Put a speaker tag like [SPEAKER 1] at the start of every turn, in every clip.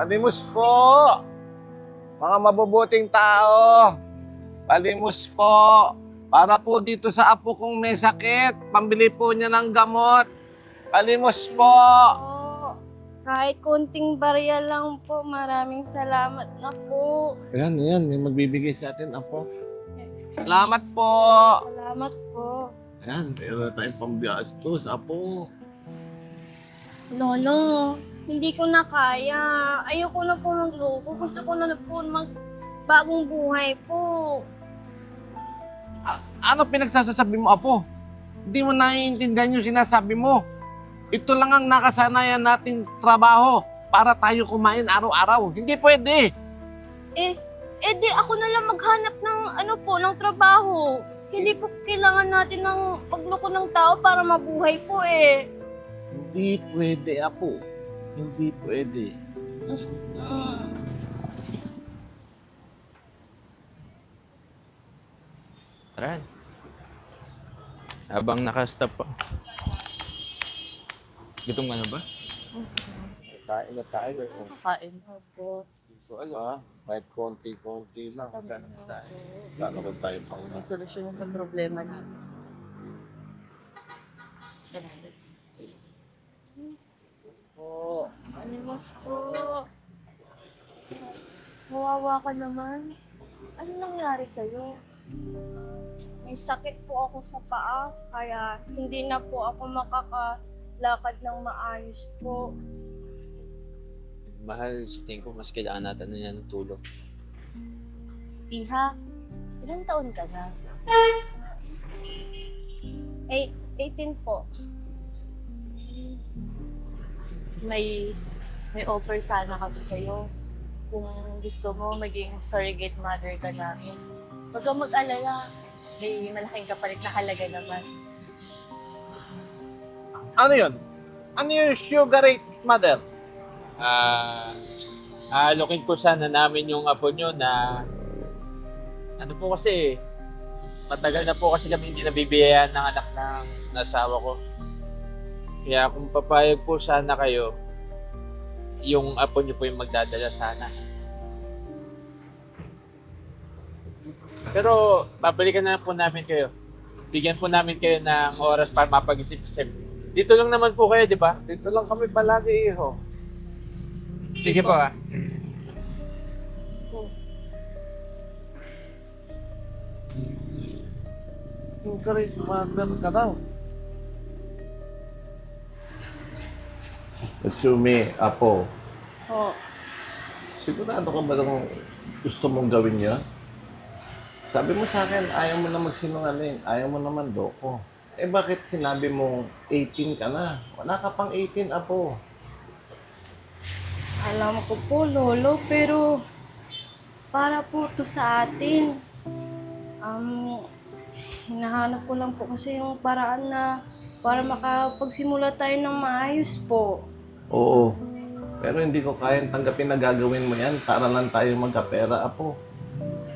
[SPEAKER 1] Palimos po! Mga mabubuting tao, palimos po. Para po dito sa apo kong may sakit, pambili po niya ng gamot. Palimos po!
[SPEAKER 2] Kahit konting barya lang po, maraming salamat na po.
[SPEAKER 1] Ayan, ayan, may magbibigay sa atin, apo. Salamat po!
[SPEAKER 2] Salamat po.
[SPEAKER 1] Ayan, meron tayong pambiastos, apo.
[SPEAKER 2] Lolo, hindi ko na kaya. Ayoko na po magloko. Gusto ko na po mag bagong buhay po.
[SPEAKER 1] Ano pinagsasasabi mo, Apo? Hindi mo naiintindihan yung sinasabi mo. Ito lang ang nakasanayan nating trabaho para tayo kumain araw-araw. Hindi pwede.
[SPEAKER 2] Eh, eh di ako na lang maghanap ng ano po, ng trabaho. Hindi po kailangan natin ng pagloko ng tao para mabuhay po eh.
[SPEAKER 1] Hindi pwede, Apo. Hindi pwede.
[SPEAKER 3] Aran. Habang nakastop pa. Gutom ka na ba?
[SPEAKER 1] Kain na tayo.
[SPEAKER 4] Kain po.
[SPEAKER 1] So ano ah, kahit konti-konti lang. Sana tayo. Sana ko tayo pang
[SPEAKER 4] May solusyon sa problema namin.
[SPEAKER 2] Po, animos po. Kawawa ka naman. Ano nangyari sa'yo? May sakit po ako sa paa, kaya hindi na po ako makakalakad ng maayos po.
[SPEAKER 3] Mahal, sa tingin ko mas kailangan natin na yan ng tulong.
[SPEAKER 4] Iha, ilang taon ka na?
[SPEAKER 2] Eh, 18 po.
[SPEAKER 4] May may offer sana kami sa'yo. Kung gusto mo, maging surrogate mother ka namin. Huwag kang mag-alala. May malaking kapalit na halaga naman.
[SPEAKER 1] Ano yun? Ano yung sugar rate, mother?
[SPEAKER 5] Ah, aalokin po sana namin yung apo nyo na ano po kasi matagal na po kasi kami hindi nabibiyayaan ng anak ng nasawa ko. Kaya kung papayag po sana kayo, yung apo nyo po yung magdadala sana. Pero babalikan na lang po namin kayo. Bigyan po namin kayo ng oras para mapag-isip-isip. Dito lang naman po kayo, di ba?
[SPEAKER 1] Dito lang kami palagi, iho.
[SPEAKER 5] Sige po ah.
[SPEAKER 1] Sugar rate, mother ka daw. Assume, Apo,
[SPEAKER 2] Po.
[SPEAKER 1] sigurado ka ba kung gusto mong gawin yun? Sabi mo sa akin, ayaw mo na magsinungaling, ayaw mo naman doko. Eh bakit sinabi mo 18 ka na? Wala ka pang 18, Apo.
[SPEAKER 2] Alam ko po, Lolo, pero para po to sa atin. Um, hinahanap ko lang po kasi yung paraan na para makapagsimula tayo ng maayos po.
[SPEAKER 1] Oo. Pero hindi ko kayang tanggapin na gagawin mo yan para lang tayo magkapera, Apo.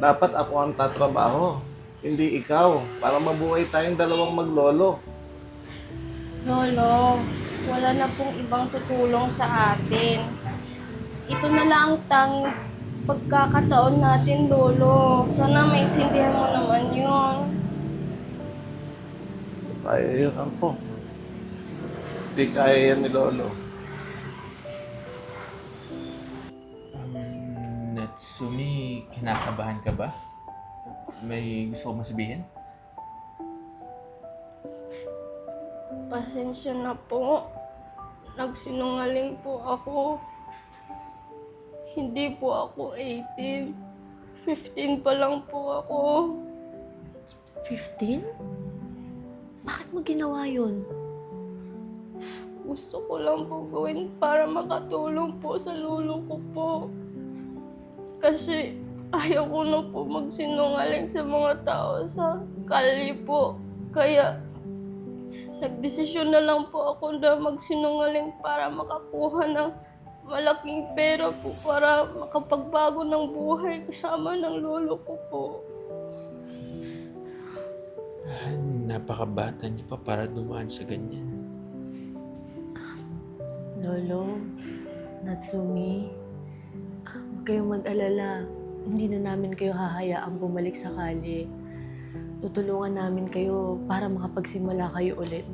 [SPEAKER 1] Dapat ako ang tatrabaho, hindi ikaw, para mabuhay tayong dalawang maglolo.
[SPEAKER 2] Lolo, wala na pong ibang tutulong sa atin. Ito na lang ang tanging pagkakataon natin, Lolo. Sana maintindihan mo naman yun.
[SPEAKER 1] Kaya yun, Apo. Hindi kaya yan ni Lolo.
[SPEAKER 3] Um, Natsumi, kinakabahan ka ba? May gusto ko masabihin?
[SPEAKER 2] Pasensya na po. Nagsinungaling po ako. Hindi po ako 18. 15 pa lang po ako.
[SPEAKER 4] 15? Bakit mo ginawa yun?
[SPEAKER 2] Gusto ko lang po gawin para makatulong po sa lolo ko po. Kasi ayaw ko na po magsinungaling sa mga tao sa kali po. Kaya nagdesisyon na lang po ako na magsinungaling para makakuha ng malaking pera po para makapagbago ng buhay kasama ng lolo ko po.
[SPEAKER 3] Ah, napakabata niyo pa para dumaan sa ganyan.
[SPEAKER 4] Lolo, Natsumi, kayong mag-alala. Hindi na namin kayo hahayaang bumalik sa kalye. Tutulungan namin kayo para makapagsimula kayo ulit.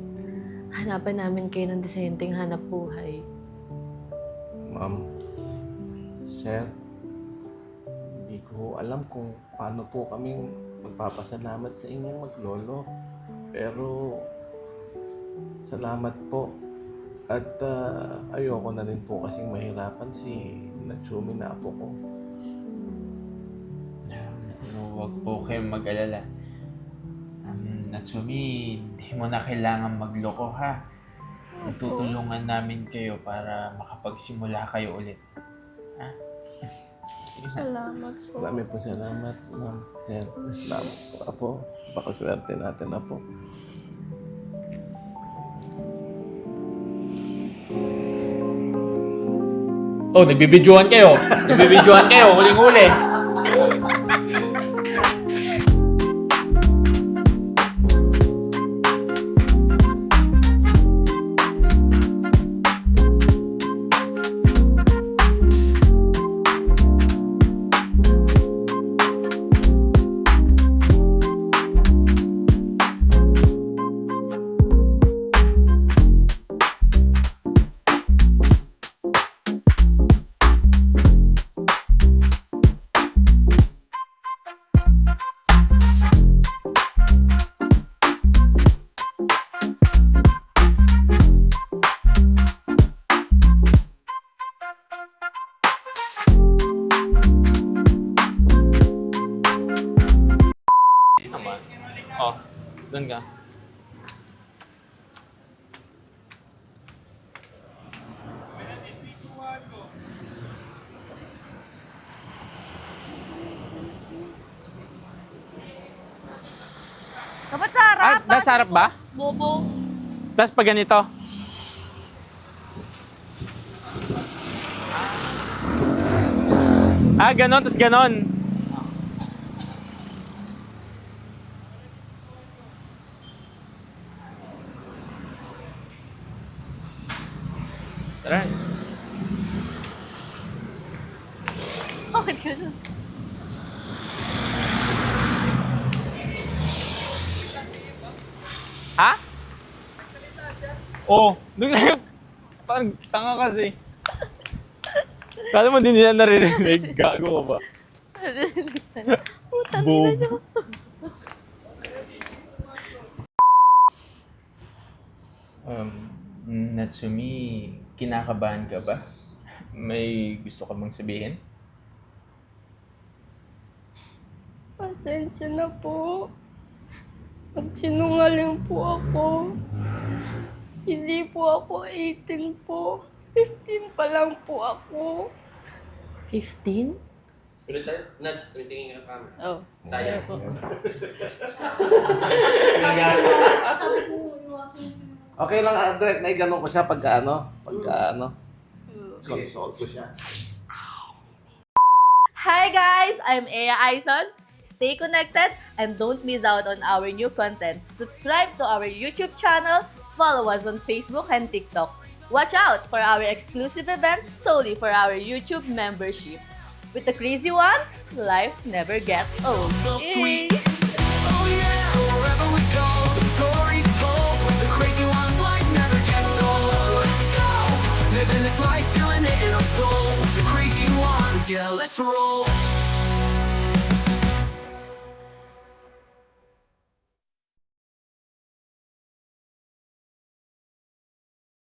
[SPEAKER 4] Hanapan namin kayo ng disenteng hanap buhay.
[SPEAKER 1] Ma'am, sir, hindi ko alam kung paano po kaming magpapasalamat sa inyong maglolo. Pero, salamat po. At ah, ayoko na rin po kasing mahirapan si Natsumi na apo ko.
[SPEAKER 3] No, huwag po kayong mag-alala. Um, Natsumi, hindi mo na kailangan magloko ha. Tutulungan namin kayo para makapagsimula kayo ulit. Ha?
[SPEAKER 2] Salamat po.
[SPEAKER 1] Marami po salamat, ma'am, sir. Salamat po, apo. Baka swerte natin, apo.
[SPEAKER 5] Oh, nagbibidyohan kayo. Nagbibidyohan kayo. Huling-huli.
[SPEAKER 2] sa harap.
[SPEAKER 5] Nasa harap ba?
[SPEAKER 2] Bobo.
[SPEAKER 5] Tapos pag ganito. Ah, ganon, tapos ganon. Tara.
[SPEAKER 4] Bakit ganun?
[SPEAKER 5] Ha? Oo. Oh, parang tanga kasi. Kala mo din nila naririnig. Gago ka ba? Boom.
[SPEAKER 3] Um, Natsumi, kinakabahan ka ba? May gusto ka bang sabihin?
[SPEAKER 2] Pasensya na po. Nagsinungaling po ako. Hindi po ako 18 po. 15 pa lang po ako.
[SPEAKER 4] 15?
[SPEAKER 6] Ulit tayo? Nuts, tumitingin ka kami.
[SPEAKER 4] Oh.
[SPEAKER 6] Sayang.
[SPEAKER 1] Okay lang, Andre, na ganun ko siya pagka ano, pagka ano. Consult ko siya.
[SPEAKER 7] Hi guys! I'm Ea Aison. Stay connected and don't miss out on our new content. Subscribe to our YouTube channel, follow us on Facebook and TikTok. Watch out for our exclusive events solely for our YouTube membership. With the crazy ones, life never gets old.
[SPEAKER 8] So eh.
[SPEAKER 7] sweet.
[SPEAKER 8] Oh yeah, wherever we go, the story's told. With the crazy ones, life never gets old. Let's go, living this life, feeling it in our soul. With the crazy ones, yeah, let's roll.